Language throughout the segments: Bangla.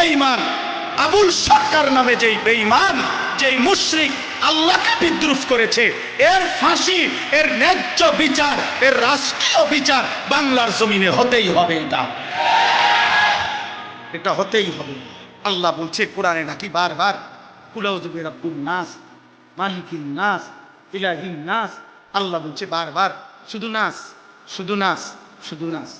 বেঈমান। আবুল সরকার নামে যেই বেঈমান, যেই মুশরিক আল্লাহকে বিদ্রুপ করেছে, এর ফাঁসি, এর ন্যায্য বিচার, এর রাষ্ট্রীয় বিচার বাংলার জমিনে হতেই হবে এটা। এটা হতেই হবে। আল্লাহ বলছে, কোরআনে নাকি বারবার কুলাউজুবে রাব্বুন নাস, মালিকিন নাস, ইলাহিন নাস। আল্লাহ বলছে, বারবার, শুধু নাস শুধু নাস শুধু নাস।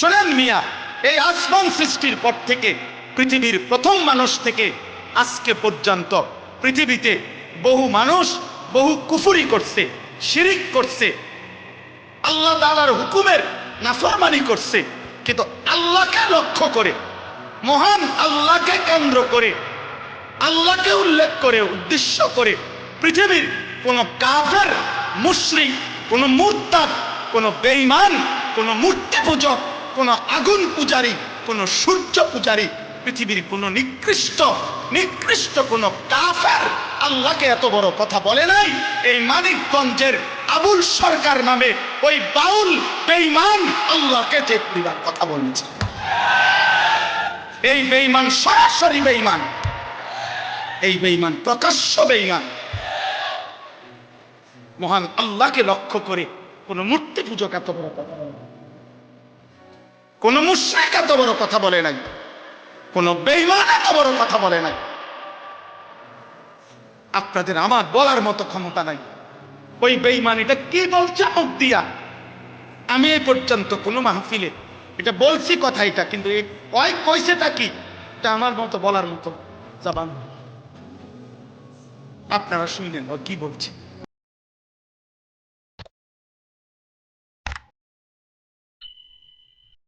শোনেন মিয়া এই আসমান সৃষ্টির পর থেকে পৃথিবীর প্রথম মানুষ থেকে আজকে পর্যন্ত পৃথিবীতে বহু মানুষ বহু কুফুরি করছে, শিরিক করছে, আল্লাহ তাআলার হুকুমের নাফরমানি করছে। কিন্তু আল্লাহকে লক্ষ্য করে, মহান আল্লাহকে কেন্দ্র করে, আল্লাহকে উল্লেখ করে, উদ্দেশ্য করে পৃথিবীর কোন কাফের, মুশরিক, কোন মুরতাদ, কোন বেঈমান, কোন মূর্তি পূজক কোন আগুন পূজারী, কোন সূর্য পূজারী, পৃথিবীর কোন নিকৃষ্ট নিকৃষ্ট কোন কাফের আল্লাহকে এত বড় কথা বলে নাই। এই মানিকগঞ্জের আবুল সরকার নামে ওই বাউল বেঈমান আল্লাহকে যে পরিবার কথা বলেছে। এই বেঈমান সরাসরি বেঈমান। এই বেঈমান প্রকাশ্য বেঈমান। মহান আল্লাহকে লক্ষ্য করে কোন মূর্তি পূজক এত বড় কথা। কোন মুশ্রিক এত বড় কথা বলে নাই। কোন বেইমান এত বড় কথা বলে নাই। আপনাদের আমার বলার মতো ক্ষমতা নাই। ওই বেঈমান এটা কি বলছে মুখ দিয়া? আমি এই পর্যন্ত কোনো মাহফিলে এটা বলছি কথা এটা, কিন্তু কয় কইছেটা কি? এটা আমার মতো বলার মতো জবান। আপনারা শুনলেন ও কি বলছে?